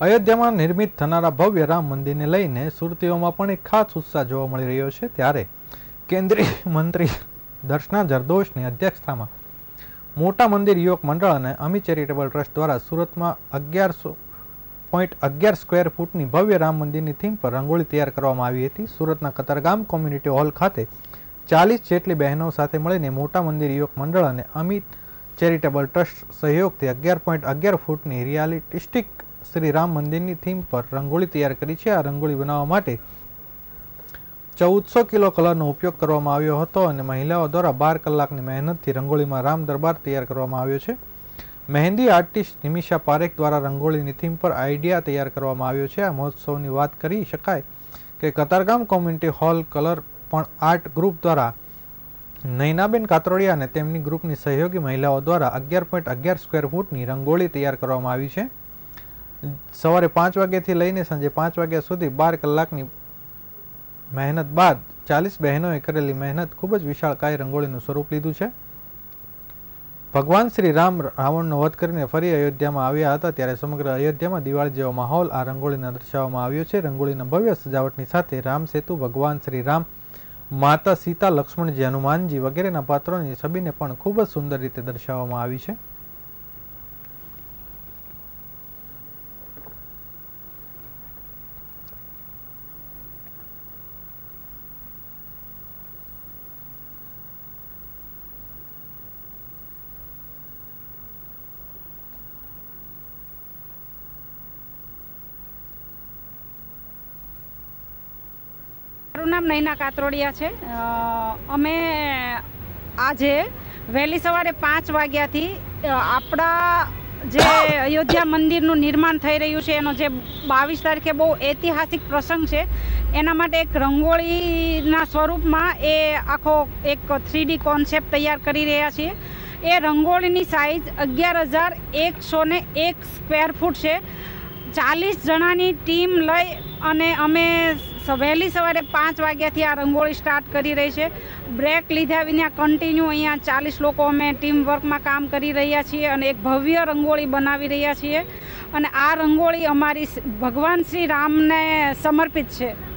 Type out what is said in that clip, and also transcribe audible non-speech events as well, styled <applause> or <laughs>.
અયોધ્યામાં નિર્મિત થનારા ભવ્ય રામ મંદિરને લઈને સુરતીઓમાં પણ એક ખાસ ઉત્સાહ જોવા મળી રહ્યો છે ત્યારે કેન્દ્રીય <laughs> મંત્રી દર્શના જરદોશની અધ્યક્ષતામાં મોટા મંદિર યુવક મંડળ અને અમી ચેરિટેબલ ટ્રસ્ટ દ્વારા સુરતમાં અગિયારસો પોઈન્ટ અગિયાર સ્ક્વેર ફૂટની ભવ્ય રામ મંદિરની થીમ પર રંગોળી તૈયાર કરવામાં આવી હતી. સુરતના કતરગામ કોમ્યુનિટી હોલ ખાતે ચાલીસ જેટલી બહેનો સાથે મળીને મોટા મંદિર યુવક મંડળ અને અમિત ચેરિટેબલ ટ્રસ્ટ સહયોગથી અગિયાર પોઈન્ટ અગિયાર ફૂટની રિયાલિસ્ટિક શ્રી રામ મંદિરની થીમ પર રંગોળી તૈયાર કરી છે. આ રંગોળી બનાવવા માટે ચૌદસો કિલો કલરનો ઉપયોગ કરવામાં આવ્યો હતો અને મહિલાઓ દ્વારા બાર કલાકની મહેનતથી રંગોળીમાં રામ દરબાર તૈયાર કરવામાં આવ્યો છે. મહેંદી આર્ટિસ્ટ નિમિષા પારેખ દ્વારા રંગોળીની થીમ પર આઈડિયા તૈયાર કરવામાં આવ્યો છે. આ મહોત્સવની વાત કરી શકાય કે કતારગામ કોમ્યુનિટી હોલ કલર પણ આર્ટ ગ્રુપ દ્વારા નૈનાબેન કાતરોડિયા અને તેમની ગ્રુપની સહયોગી મહિલાઓ દ્વારા અગિયાર પોઈન્ટ અગિયાર સ્ક્વેર ફૂટની રંગોળી તૈયાર કરવામાં આવી છે. સવારે પાંચ વાગ્યાથી લઈને સાંજે પાંચ વાગ્યા સુધી બાર કલાકની મહેનત બાદ ચાલીસ બહેનોએ કરેલી મહેનત ખૂબ જ વિશાળકાય રંગોળીનું સ્વરૂપ લીધું છે. ભગવાન શ્રી રામ રાવણનો વધ કરીને ફરી અયોધ્યામાં આવ્યા હતા ત્યારે સમગ્ર અયોધ્યામાં દિવાળી જેવો માહોલ આ રંગોળીના દર્શાવવામાં આવ્યો છે. રંગોળીના ભવ્ય સજાવટની સાથે રામ સેતુ, ભગવાન શ્રી રામ, માતા સીતા, લક્ષ્મણજી, હનુમાનજી વગેરેના પાત્રોની છબીને પણ ખૂબ જ સુંદર રીતે દર્શાવવામાં આવી છે. મારું નામ નૈના કાતરોડિયા છે. અમે આજે વહેલી સવારે પાંચ વાગ્યાથી આપણા જે અયોધ્યા મંદિરનું નિર્માણ થઈ રહ્યું છે, એનો જે બાવીસ તારીખે બહુ ઐતિહાસિક પ્રસંગ છે, એના માટે એક રંગોળીના સ્વરૂપમાં એ આખો એક થ્રીડી કોન્સેપ્ટ તૈયાર કરી રહ્યા છીએ. એ રંગોળીની સાઇઝ અગિયાર હજાર એકસો ને એક સ્ક્વેર ફૂટ છે. ચાલીસ જણાની ટીમ લઈ અને અમે વહેલી સવારે પાંચ વાગ્યાથી આ રંગોળી સ્ટાર્ટ કરી રહી છે. બ્રેક લીધા વિના કન્ટિન્યુ અહીંયા ચાલીસ લોકો અમે ટીમ વર્કમાં કામ કરી રહ્યા છીએ અને એક ભવ્ય રંગોળી બનાવી રહ્યા છીએ. અને આ રંગોળી અમારી ભગવાન શ્રી રામને સમર્પિત છે.